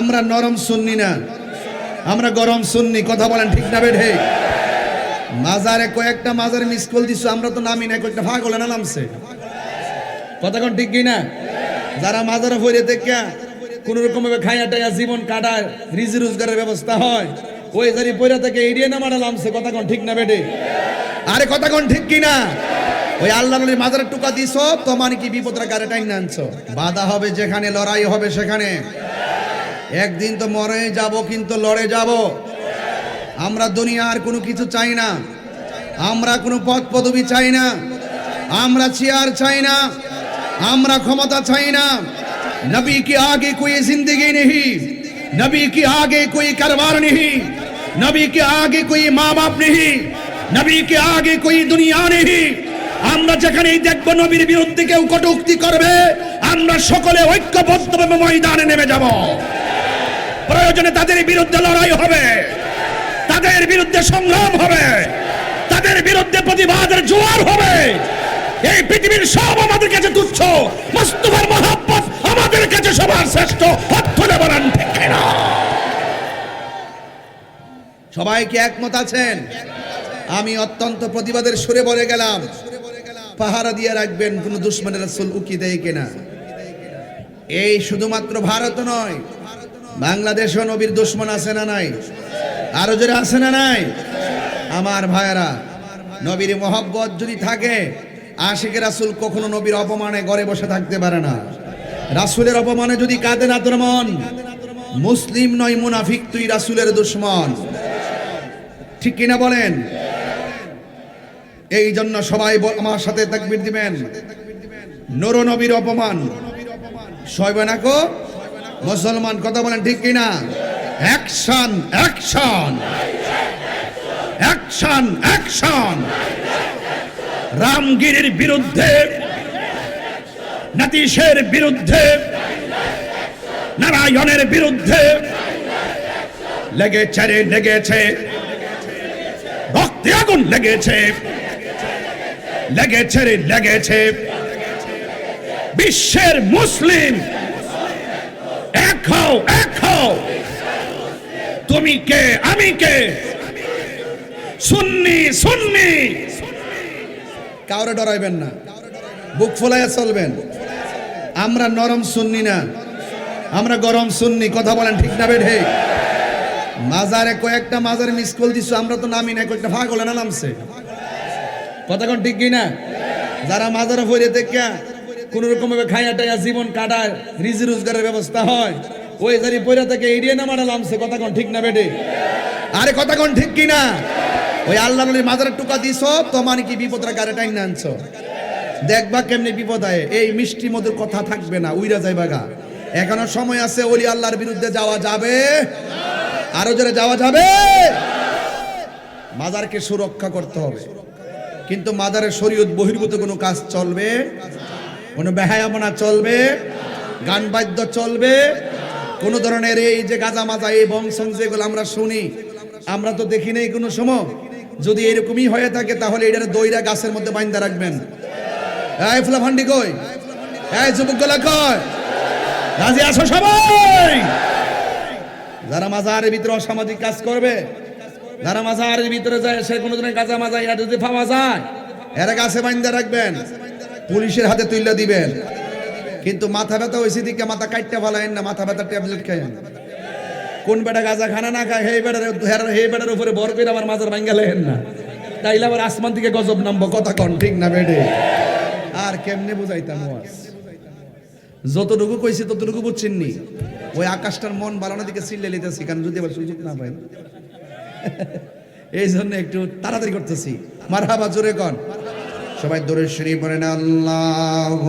আমরা নরম শুননি না। আমরা গরম শুননি কথা বলেন ঠিক না বেঠে? মাজারে কয়েকটা মাজারে মিস কল দিছো, আমরা তো নামি না কয়েকটা হলে না নামছে। কথা কোন ঠিক কি না যারা মাজারে ফিরে দেখে কোন রকম ভাবে খাইয়া টাইয়া জীবন কাটায়, রিজি রোজগারের ব্যবস্থা হয়, ওই জারি পয়রা থেকে এড়িয়ে না মারা নামছে, কথা কোন ঠিক না বেটে আরে কথা কোন ঠিক কি না ওই আল্লাহ নবীর মাজারের টুকা দিছো, তোমার কি বিপদরা গাড়ি টাইন আনছো? বাধা হবে যেখানে, লড়াই হবে সেখানে। একদিন তো মরে যাব, কিন্তু লড়ে যাব। আমরা দুনিয়ার কোনো কিছু চাই না। আমরা কোনো পদ পদবি চাই না। আমরা চেয়ার চাই না। আমরা ক্ষমতা চাই না। নবী কি আগে কোই জিন্দগি নেই নবী কি আগে কোই কারবার নেই নবী কি আগে কোই মা বাপ নেই নবী কি আগে কোই দুনিয়া নেই আমরা যেখানেই দেখব নবীর বিরুদ্ধে কেউ কটুক্তি করবে, আমরা সকলে ঐক্যবদ্ধভাবে ময়দানে নেমে যাব। প্রয়োজনে তাদের বিরুদ্ধে লড়াই হবে। তাদের বিরুদ্ধে সংগ্রাম হবে। তাদের বিরুদ্ধে প্রতিবাদের জোয়ার হবে। এই পৃথিবীর সব আমাদের কাছে তুচ্ছ। মস্তফার মহাব্বত আমাদের কাছে সবার শ্রেষ্ঠ। অর্থ বলেন ঠিক না সবাই কি একমত আছেন? আমি অত্যন্ত প্রতিবাদের সুরে বলে গেলাম। পাহারা দিয়ে রাখবেন কোন দুশ্মনের রাসূল উকি দেয় কিনা? এই শুধুমাত্র ভারত নয় বাংলাদেশও নবীর দুশ্মন আছে না নাই? আরও যারা আছে না নাই? আমার ভাইয়েরা, নবীর মোহব্বত যদি থাকে, আশিক রাসুল কখনো নবীর অপমানে ঘরে বসে থাকতে পারে না। রাসুলের অপমানে যদি কাঁদে না তোর মন, মুসলিম নয়, মুনাফিক, তুই রাসুলের দুশ্মন। ঠিক কিনা বলেন? এই জন্য সবাই আমার সাথে তাকবির দিবেন। নর নবীর অপমান। সইবে না কো? মুসলমান কথা বলেন ঠিক কিনা? অ্যাকশন অ্যাকশন অ্যাকশন অ্যাকশন রামগিরির বিরুদ্ধে, নাতিশের বিরুদ্ধে, নারায়ণের বিরুদ্ধে লেগেছে রে, লেগেছে। রক্তে আগুন লেগেছে। লেগেছে রে, লেগেছে। বিশ্বের মুসলিম এক হও এক তুমি কে? আমি কে? সুন্নি সুন্নি। কাউরে ডরাইবেন না। বুক ফোলাইয়া চলবেন। আমরা নরম সুন্নি না। আমরা গরম সুন্নি। কথা বলেন ঠিক না বেঠে মাজারে কয়েকটা মাজারে মিস কল দিছো, আমরা তো নামি না, কয়েকটা ভাগ হলে না নামছে। কথা কোন ঠিক কি না যারা মাজারে ফিরে দেখে কোন রকম ভাবে খাইয়া টাইয়া জীবন কাটায়। রিজি রোজগারের ব্যবস্থা হয়। ওই জারি পয়রা থেকে এড়িয়ে না মারা নামছে কথা কোন ঠিক না বেটে? আরে কথা কোন ঠিক কি না ওই আল্লাহ নবীর মাজারের টুকা দিছো মানে কি বিপদরা গাড়ি টাইন আনছো? দেখবা কেমনি বিপদ আয়। এই মিষ্টি মধুর কথা থাকবে না, উইরা যাইবা গা। এখনও সময় আছে ওলি আল্লাহর বিরুদ্ধে যাওয়া যাবে। আরও জোরে যাওয়া যাবে। মাজারকে সুরক্ষা করতে হবে। কিন্তু মাজারের শরীয়ত বহির্ভূত কোনো কাজ চলবে কোনো বেহায়ামনা চলবে? গান বাদ্য চলবে? কোনো ধরনের এই যে গাজা মাজা এই বংশং যেগুলো আমরা শুনি, আমরা তো দেখি নাই কোনো সময়। যদি এরকমই হয়ে থাকে, তাহলে এটার দইরা গাছের মধ্যে বাইন্দা রাখবেন। এই ফুলা ভান্ডি কই? যুবকগুলা কই? রাজি আসো সবাই? যারা মাজারের ভিতরে অসামাজিক কাজ করবে, যারা মাজারের ভিতরে যায়, সে কোনো দিনের গাজা মাজা এটা যদি পাওয়া যায়, এরা গাছে বাইন্দা রাখবেন। পুলিশের হাতে তুইলা দিবেন। কিন্তু মাথা ব্যথা হয়েছে দিকে মাথা কাটতে ফেলাইন না, মাথা ব্যথা ট্যাবলেট খাইন কোন বেটা গাজা খানা না খায়, সেই বেটার সেই বেটার উপরে বর করে আমার মাজার ভাঙ্গা লেহেন না। তাইলে আবার আসমান থেকে গজব নামবো, কথা কন, ঠিক না বেডে? আর কেমনে বুঝাইতাম যতটুকু কইছি ততটুকু বুঝছেন নি? ওই আকাশটার মন বাড়ানোর দিকে সিল্লে লিতেছি কারণ যদি আবার সুযোগ না পাই। এই জন্য একটু তাড়াতাড়ি করতেছি। মার হাবা জোরে কন। সবাই দূরে শ্রী পড়েন আল্লাহ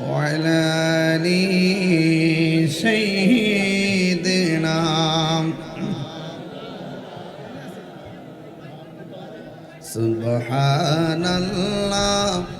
وعلى آل سيدنا سبحان الله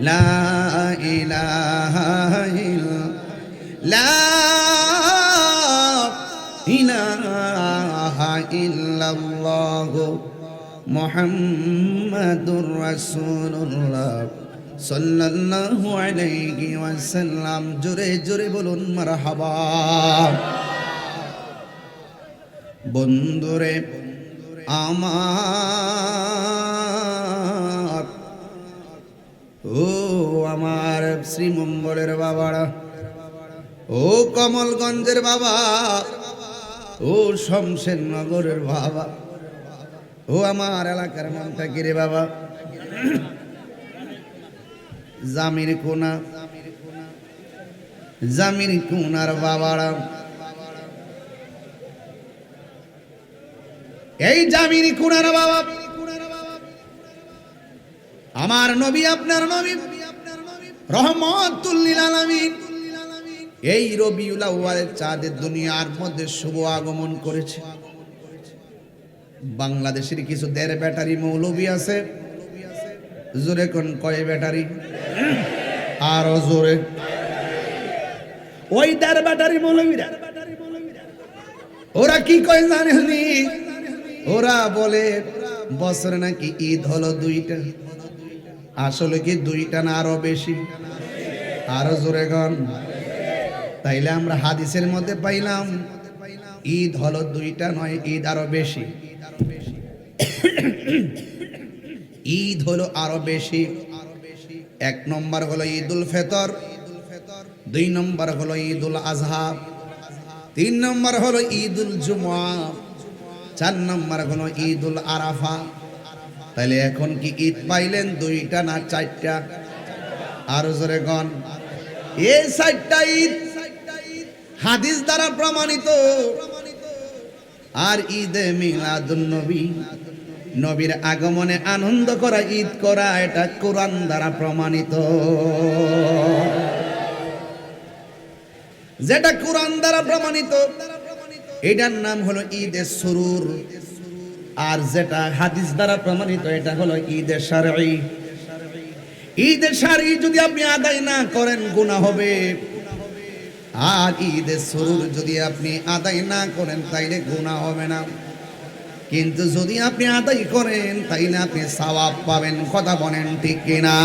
লা ইলাহা ইল- লা ইলাহা ইল্লাল্লাহ মুহাম্মাদুর রাসূলুল্লাহ সাল্লাল্লাহু আলাইহি ওয়াসাল্লাম। জোরে জোরে বলুন মারহাবা। বন্ধুরে, আমার আমার শ্রীমঙ্গলের বাবারা ও কমলগঞ্জের বাবা, ও শমশের নগরের বাবা, ও আমার এলাকার নামটা কিরে বাবা? জামির কোনা, জামির কোনার বাবারা এই জামিনী কোনার বাবা। আমার নবী, আপনার নবী। এই চাঁদের দুনিয়ার মধ্যে শুভ আগমন করেছে। বাংলাদেশের কিছু দেড় ব্যাটারি মৌলবী আছে। জোরে কোন কয় ব্যাটারি? আরও জোরে। ওই দেড় ব্যাটারি মৌলবীরা। ওরা কি কয় জানেননি? ওরা বলে, বছরে নাকি ঈদ হলো দুইটা। আসলে কি দুইটা না আরও বেশি? আরও জোরে গন। তাইলে আমরা হাদিসের মধ্যে পাইলাম, ঈদ হলো দুইটা নয়, ঈদ আরও বেশি। ঈদ হলো আরও বেশি। এক নম্বর হলো ঈদুল ফেতর, দুই নম্বর হলো ঈদুল আজহা, তিন নম্বর হলো ঈদুল জুমা চার নম্বর হলো ঈদুল আরাফা। তাহলে এখন কি ঈদ পাইলেন দুইটা না চারটা? আরও জোরে গন এই চারটা ঈদ। হাদিস দ্বারা প্রমাণিত। আর ঈদে মিলাদুন নবী। নবীর আগমনে আনন্দ করা, ঈদ করা, এটা কোরআন দ্বারা প্রমাণিত। যেটা কোরআন দ্বারা প্রমাণিত, এটার নাম হলো ঈদের সুরুর। আর যেটা হাদিস দ্বারা প্রমাণিত, এটা হলো ঈদে শারঈ। ঈদে শারঈ যদি আপনি আদায় না করেন, গুনাহ হবে। আর ঈদের সুরুর যদি আপনি আদায় না করেন, তাইলে গুনাহ হবে না। কিন্তু যদি আপনি আদায় করেন, তাইলে আপনি সওয়াব পাবেন, কথা বলেন ঠিক কিনা?